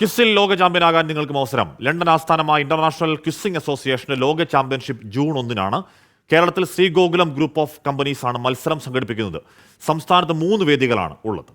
ക്വിസിൽ ലോക ചാമ്പ്യനാകാൻ നിങ്ങൾക്കും അവസരം. ലണ്ടൻ ആസ്ഥാനമായ ഇന്റർനാഷണൽ ക്വിസിംഗ് അസോസിയേഷന്റെ ലോക ചാമ്പ്യൻഷിപ്പ് ജൂൺ ഒന്നിനാണ്. കേരളത്തിൽ ശ്രീഗോകുലം ഗ്രൂപ്പ് ഓഫ് കമ്പനീസ് ആണ് മത്സരം സംഘടിപ്പിക്കുന്നത്. സംസ്ഥാനത്ത് മൂന്ന് വേദികളാണ് ഉള്ളത്.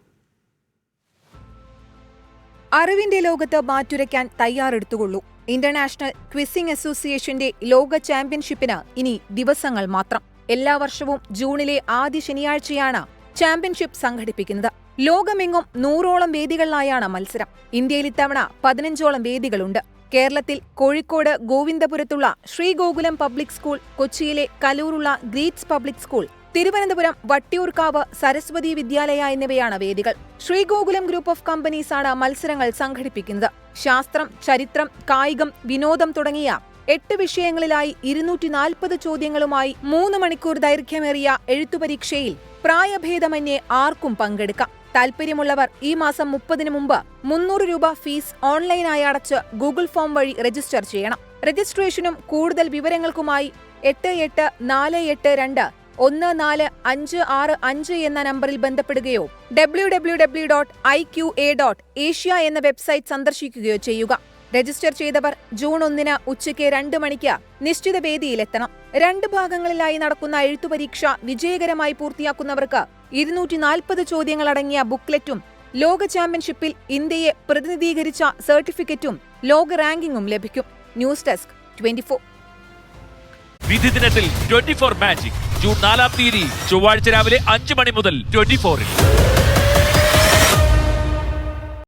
അറിവിന്റെ ലോകത്ത് മാറ്റുരയ്ക്കാൻ തയ്യാറെടുത്തുകൊള്ളൂ. ഇന്റർനാഷണൽ ക്വിസിംഗ് അസോസിയേഷന്റെ ലോക ചാമ്പ്യൻഷിപ്പിന് ഇനി ദിവസങ്ങൾ മാത്രം. എല്ലാ വർഷവും ജൂണിലെ ആദ്യ ശനിയാഴ്ചയാണ് ചാമ്പ്യൻഷിപ്പ് സംഘടിപ്പിക്കുന്നത്. ലോകമെങ്ങും നൂറോളം വേദികളിലായാണ് മത്സരം. ഇന്ത്യയിൽ ഇത്തവണ പതിനഞ്ചോളം വേദികളുണ്ട്. കേരളത്തിൽ കോഴിക്കോട് ഗോവിന്ദപുരത്തുള്ള ശ്രീഗോകുലം പബ്ലിക് സ്കൂൾ കൊച്ചിയിലെ കലൂറുള്ള Greets public school Thiruvananthapuram Vattiyoorkavu Saraswathi Vidyalaya എന്നിവയാണ് വേദികൾ. ശ്രീഗോകുലം ഗ്രൂപ്പ് ഓഫ് കമ്പനീസാണ് മത്സരങ്ങൾ സംഘടിപ്പിക്കുന്നത്. ശാസ്ത്രം ചരിത്രം കായികം വിനോദം തുടങ്ങിയ എട്ട് വിഷയങ്ങളിലായി ഇരുന്നൂറ്റി നാൽപ്പത് ചോദ്യങ്ങളുമായി മൂന്ന് മണിക്കൂർ ദൈർഘ്യമേറിയ എഴുത്തുപരീക്ഷയിൽ പ്രായഭേദമന്യേ ആർക്കും പങ്കെടുക്കാം. താൽപ്പര്യമുള്ളവർ ഈ മാസം മുപ്പതിന് മുമ്പ് മുന്നൂറ് രൂപ ഫീസ് ഓൺലൈനായി അടച്ച് ഗൂഗിൾ ഫോം വഴി രജിസ്റ്റർ ചെയ്യണം. രജിസ്ട്രേഷനും കൂടുതൽ വിവരങ്ങൾക്കുമായി എട്ട് എട്ട് നാല് എട്ട് രണ്ട് ഒന്ന് നാല് അഞ്ച് ആറ് അഞ്ച് എന്ന നമ്പറിൽ ബന്ധപ്പെടുകയോ W W W dot I Q A dot Asia എന്ന വെബ്സൈറ്റ് സന്ദർശിക്കുകയോ ചെയ്യുക. രജിസ്റ്റർ ചെയ്തവർ ജൂൺ ഒന്നിന് ഉച്ചയ്ക്ക് രണ്ട് മണിക്ക് നിശ്ചിത വേദിയിലെത്തണം. രണ്ട് ഭാഗങ്ങളിലായി നടക്കുന്ന എഴുത്തുപരീക്ഷ വിജയകരമായി പൂർത്തിയാക്കുന്നവർക്ക് ഇരുന്നൂറ്റി നാൽപ്പത് ചോദ്യങ്ങളടങ്ങിയ ബുക്ക്ലെറ്റും ലോക ചാമ്പ്യൻഷിപ്പിൽ ഇന്ത്യയെ പ്രതിനിധീകരിച്ച സർട്ടിഫിക്കറ്റും ലോക റാങ്കിങ്ങും ലഭിക്കും. ന്യൂസ് ഡെസ്ക് ട്വന്റിഫോർ വിധി ദിനത്തിൽ ട്വന്റി ഫോർ മാജിക്. ജൂൺ നാലാം തീയതി ചൊവ്വാഴ്ച രാവിലെ അഞ്ച് മണി മുതൽ ട്വന്റി ഫോറിൽ.